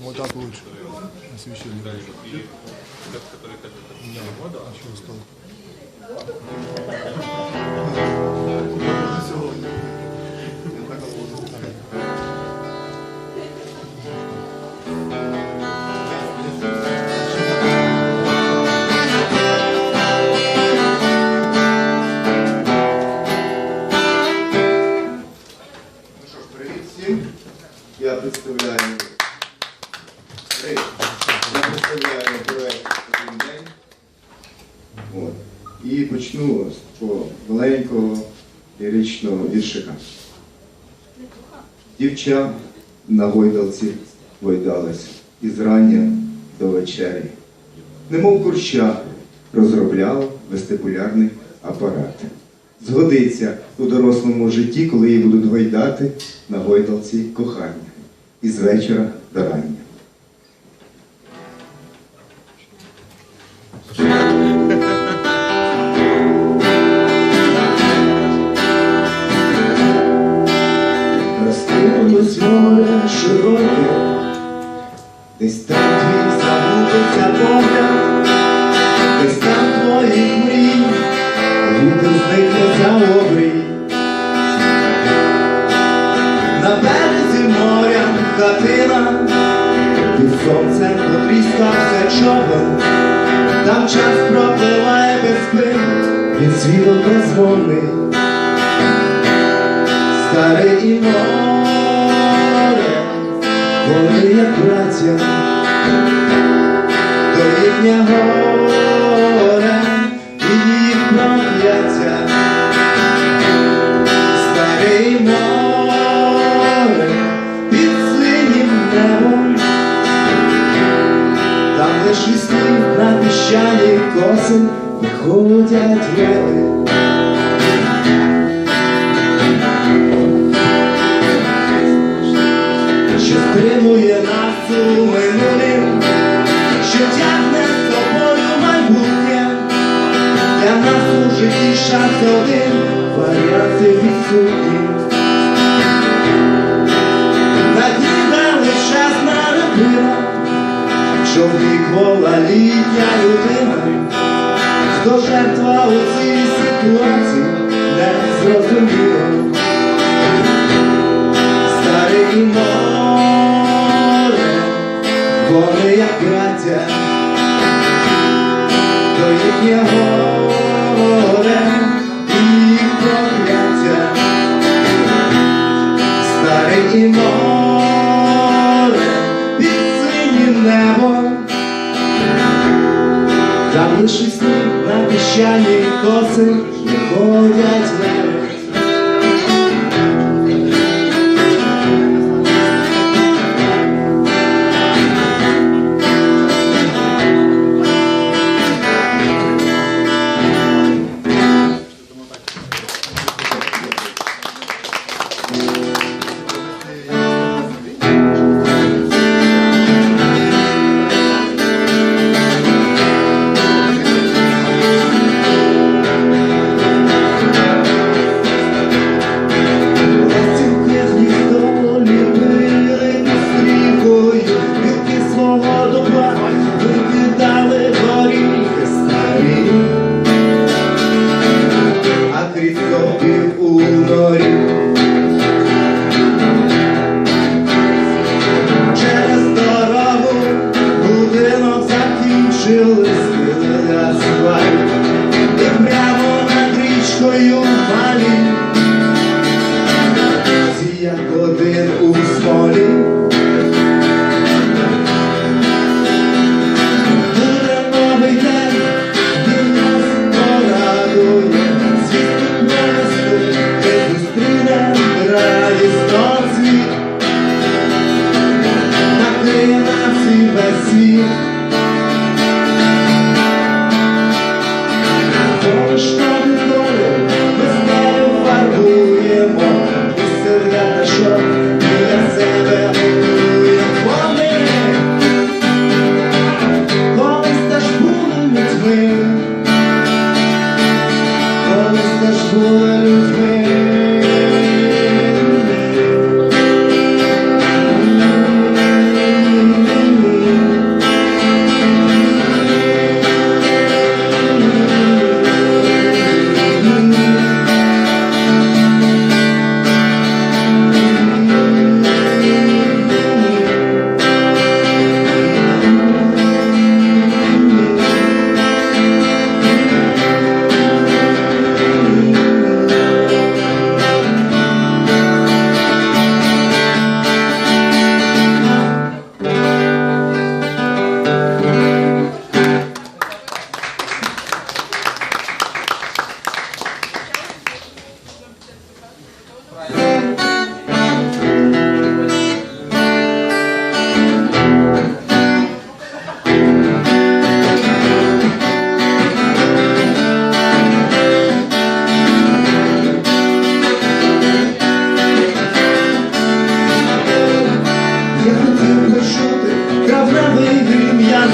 Вот так лучше. Освещение. Да, еще стол. Дівча на гойдалці гойдалась із рання до вечері. Немов курща розробляла вестибулярний апарат. Згодиться у дорослому житті, коли її будуть гойдати на гойдалці кохання із вечора до рання. Вони як браття, то їхнє горе і їх прокляття. Старе і море під синім небом, там лиш сніг на піщані коси виходять вели. Житті шанс один, варіанти відсутні. Надійна величезна родина, чоловікова літня людина, хто жертва у цій ситуації не зрозуміло старе і море, вони як браття, то їхнє горе і море під синім небо, там лише на піщані коси виходять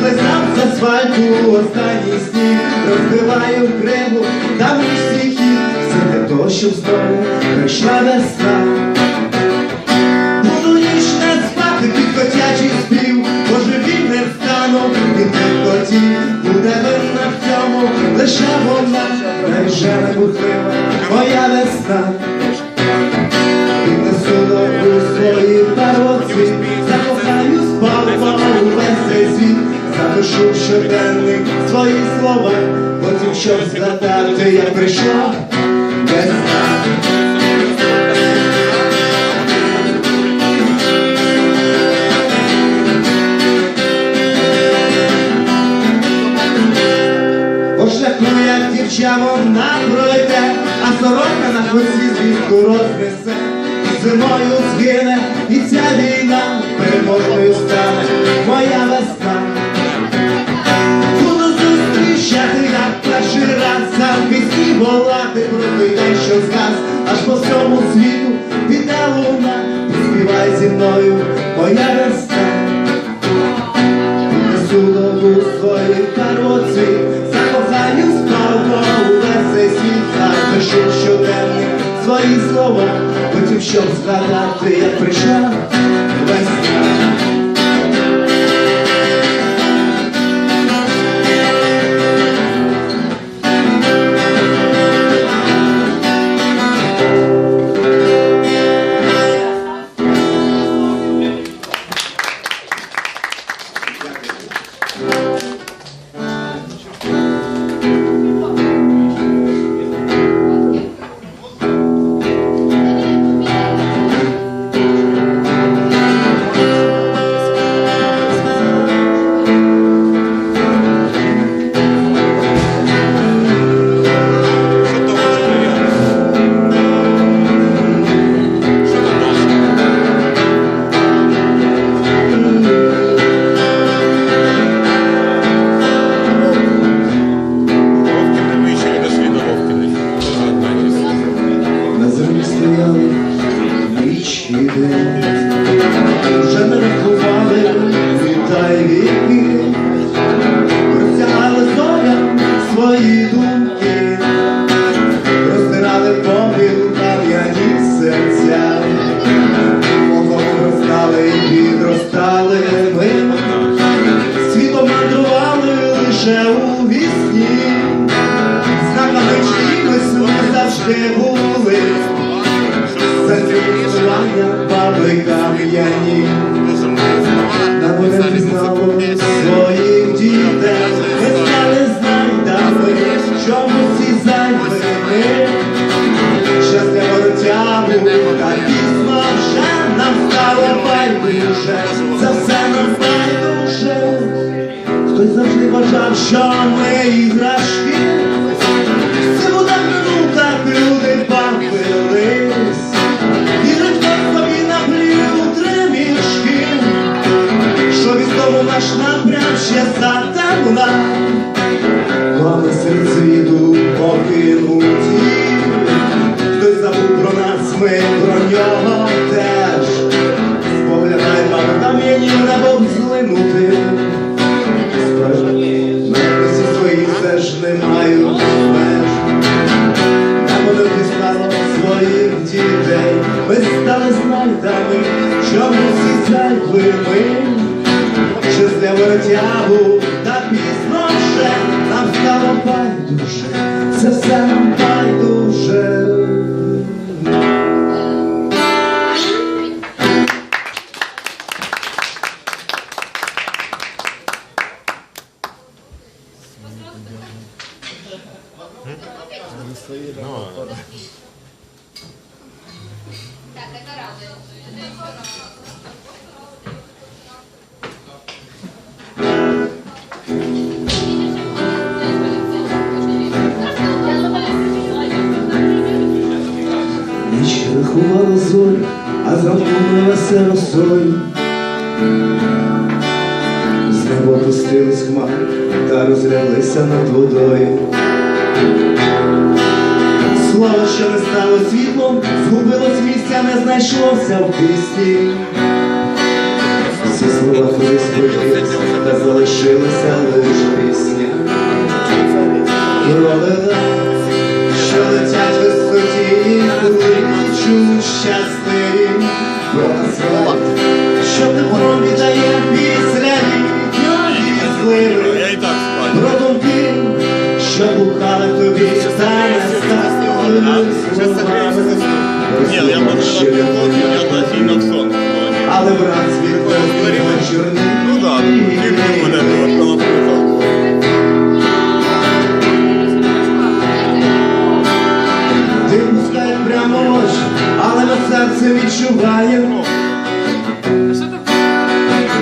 слизав з асфальту останній сніг, розбиваю криву, там мій свій хід, все для того, щоб знову прийшла весна. Буду ніч не спати під котячий спів, може він не встану від тих котів, буде винна в цьому, лише вона, найжена бурхлива, запишу в щоденник свої слова, потім щоб згадати, як прийшла весна. По шляху, як дівча вона пройде, а сорока на хвості звістку рознесе. Зимою згине, і ця війна переможною стане моя весна. Волати про день, що згас, аж по всьому світу піде луна, співай зі мною, моя весна. Несу нову свої кароці, закохаю спалко увесь цей світ, запишу щоденник свої слова, потім щоб згадати, як прийшла свої Hoje é Satanás. Так, это радует. Ніч рахувала зорі, а зранку милася росою. спустились хмари та розрялися над водою. Слово, що не стало світлом, згубилось місця, не знайшлося в пісні. Всі слова кудись поділись, та залишилася лише пісня. Ролила, що летять висоті, коли чув щастя. шукає,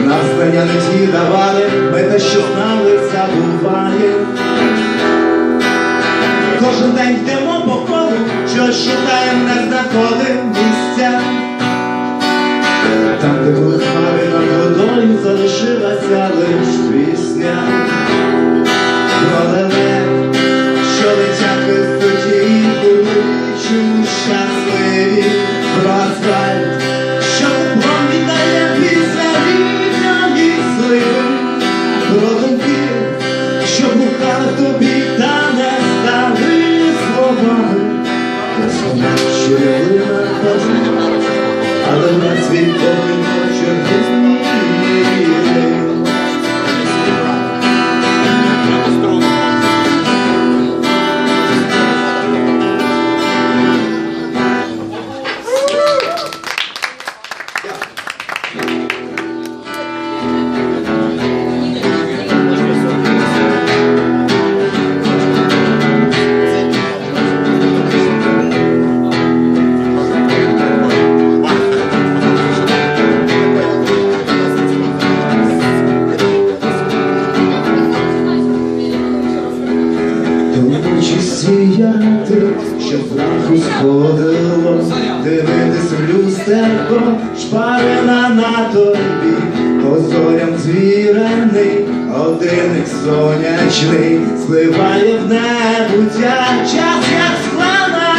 Нам знання не ті давали, ми те, що знали, забуває. Кожен день йдемо по колу, щось шукаємо, не знаходи місця. Там, де були хмари над водою, залишилася лиш вість. знати, що зранку сходило, дивитись в люстерко, шпарина на тобі, позорям звірений, одиник сонячний, спливає в небуття час, як склана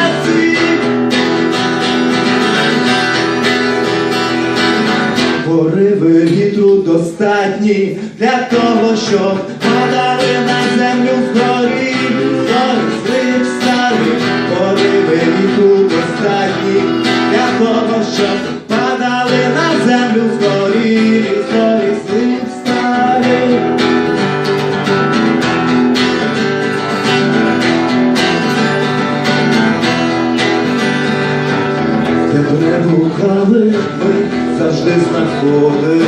Пориви вітру достатні для того, щоб сили ми завжди знаходили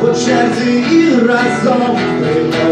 по черзі і разом приходили.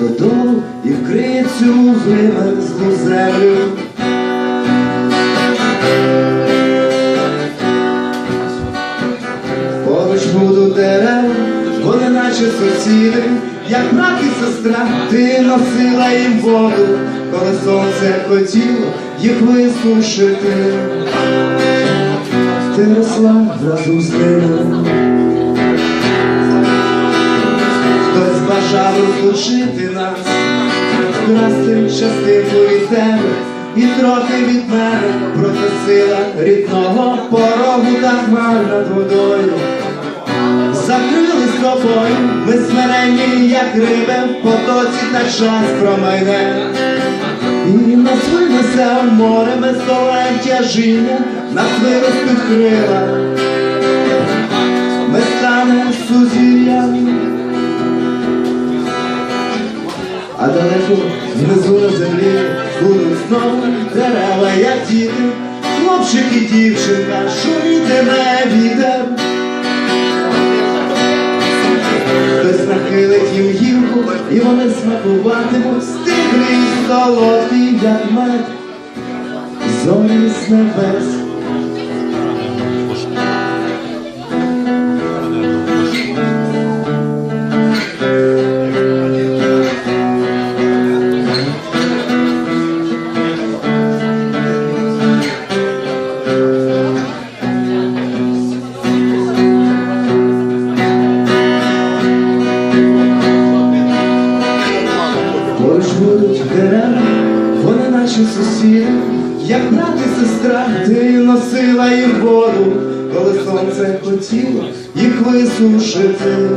Додолу і вкриє цю злу землю. Поруч буду дерев, вони наче сусіди, як брат і сестра, ти носила їм воду, коли сонце хотіло їх висушити. Ти росла разом з ними. Хтось бажав розлучити нас, вкрасти частинку від тебе і трохи від мене, проте сила рідного порогу та хмар над водою. Закрили з ми смиренні, як риби, в потоці та час промайне. І нас винесе в море, ми здолаєм тяжіння, нас виростуть крила. Ми станемо сузір'ям. А далеко внизу на землі будуть знову дерева, як діти, хлопчик і дівчинка, шумітиме вітер. Хтось нахилить їм гілку, і вони смакуватимуть стиглі й солодкі, як мед, зорі з небес. Сусіди, як брат і сестра, ти носила їм воду, коли сонце хотіло їх висушити.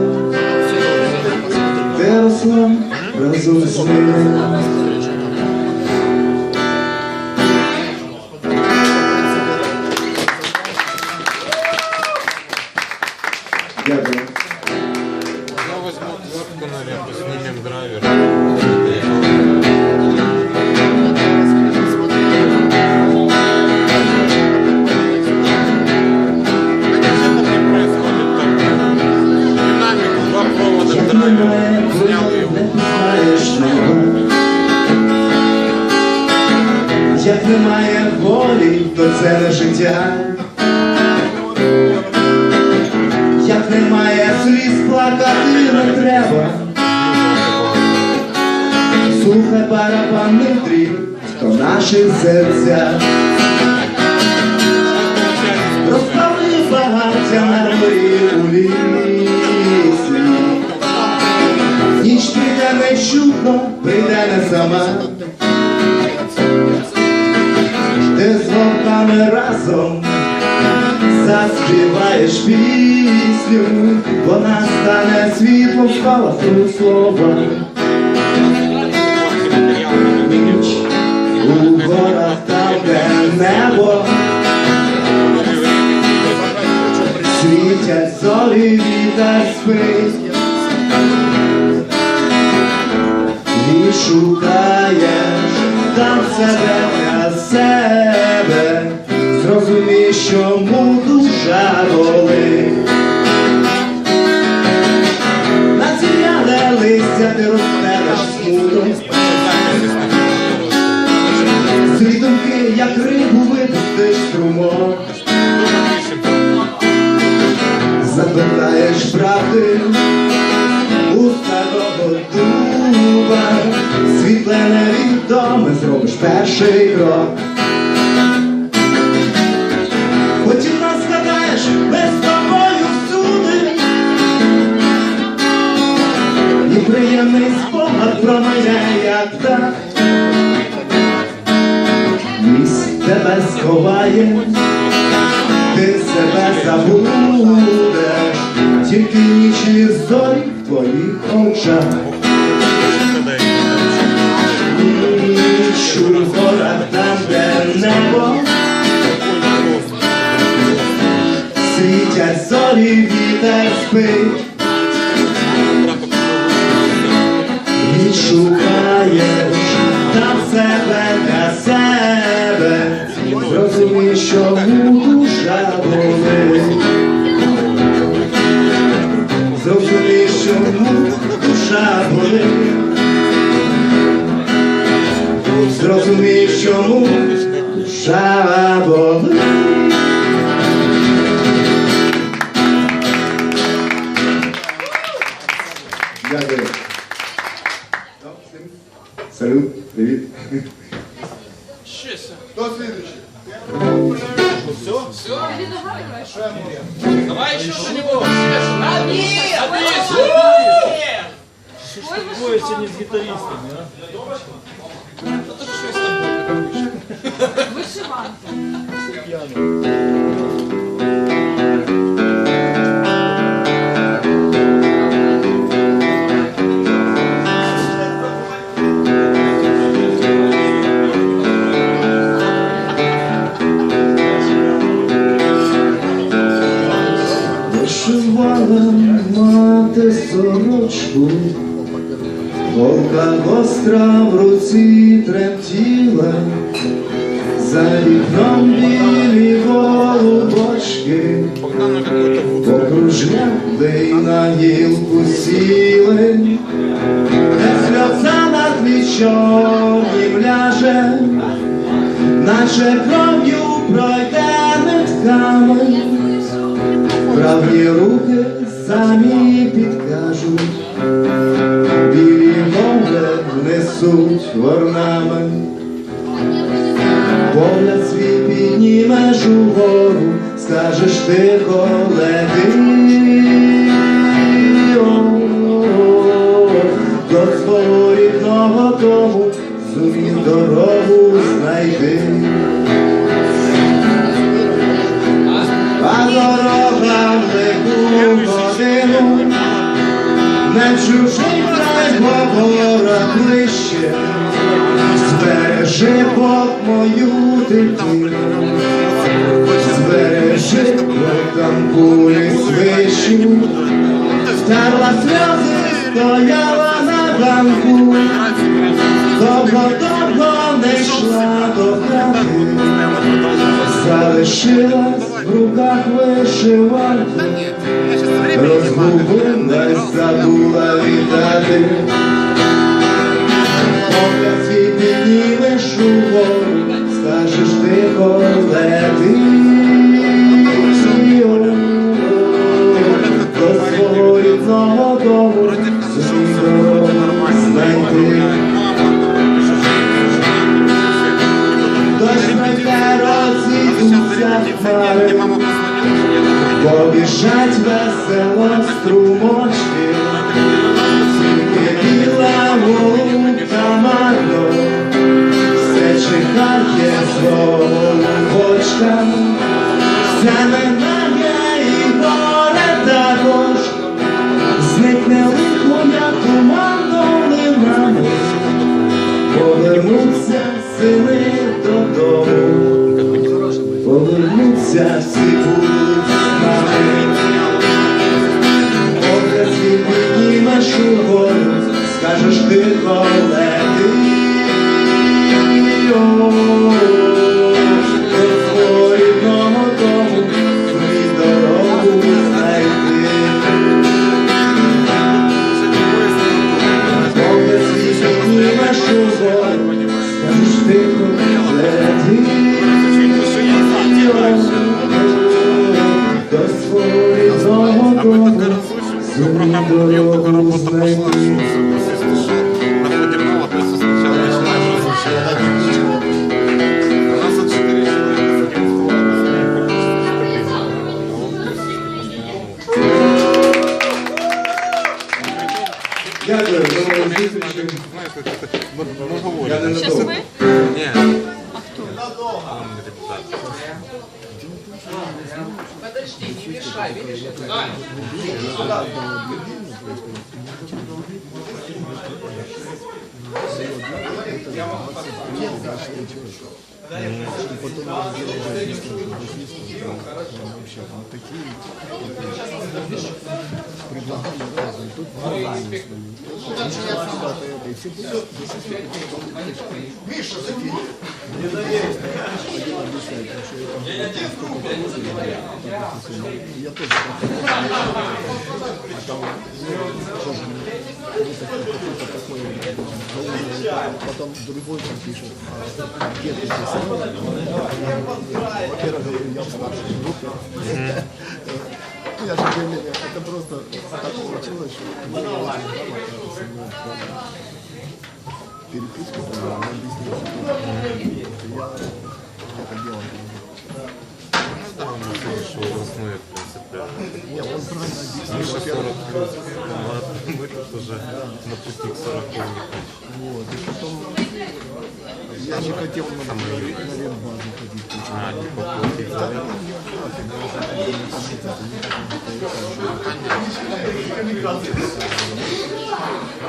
Ти росла разом з ними. Волі, то це не життя. Як немає сліз, плакати не треба. Слухай барабанний дріб, то наші серця. Розпали багаття на горі у лісі. Ніч прийде не чутно, прийде не сама. З разом заспіваєш пісню, вона стане світлом спалаху слова. Ніч у горах там, де небо світять зорі, вітер спить. І шукаєш там себе для себе, що му душа болить. Націряне листя ти розпевеш смутом, думки, як рибу випустиш струмок, запитаєш правди у старого дуба, світле невідоме зробиш перший крок. Ти себе забудеш, тільки нічні зорі в твоїх очах. Дякую. Салют, привіт. Хто слідуючий? Давай еще что-нибудь. Один! Двое сегодня с гитаристами, а? Вишивала сорочку, голка гостра в руці тремтіла, за вікном білі голубочки, покружляли й на гілку сіли, де сльоза на тлі чорнім ляже, наче кров'ю пройде нитками. Правні руки самі підкажуть, білі мови несуть в орнамент. Погляд свій піднімеш угору, скажеш тихо лети. До свого рідного дому зумів дорогу знайти. А дорога в легку годину, в чужий край говора ближче, збережи Бог мою дитину, збережи бо там кулі свищу, втерла сльози, стояла на ганку, довго-довго не йшла до хати. Залишилась в руках вишиванки, розгубилась, забула віддати. Погляд свій піднімеш угору, скажеш тихо. Миша, закинь! Один потому что я сколько проходил, допустим, я тоже а там тоже какой-то такой потом другой там пишет, где ты? Во-первых, я в старшей группе. Я же это просто так получилось, что переписку, там, он объяснил, что я это делал. Що обласної, в принципі. Не, он правильно объяснил, Миша во-первых, 40 плюс. Ми тут уже на пути к 40 Вот, и потом я не хотел на, на, на рембазу ходить. почему? А, типа платить Да, за ну, не платят, я уже там не коммитет, не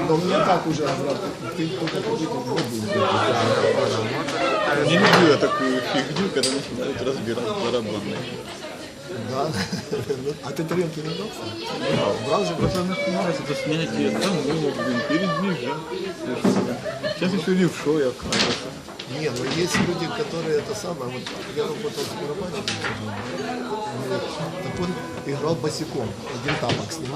Но мне так уже говорят, ты только какой-то годы. Не люблю я такую фигню, когда начинают разбирать барабаны. Да. Ну, А ты тарелки не брал? Брал же? Это нахуй это снятие, там было, блин, передвижать. Сейчас еще левшой окажется. Не, но есть люди, которые это самое, вот я работал с барабанщиком, так он играл босиком, один тапок снимал.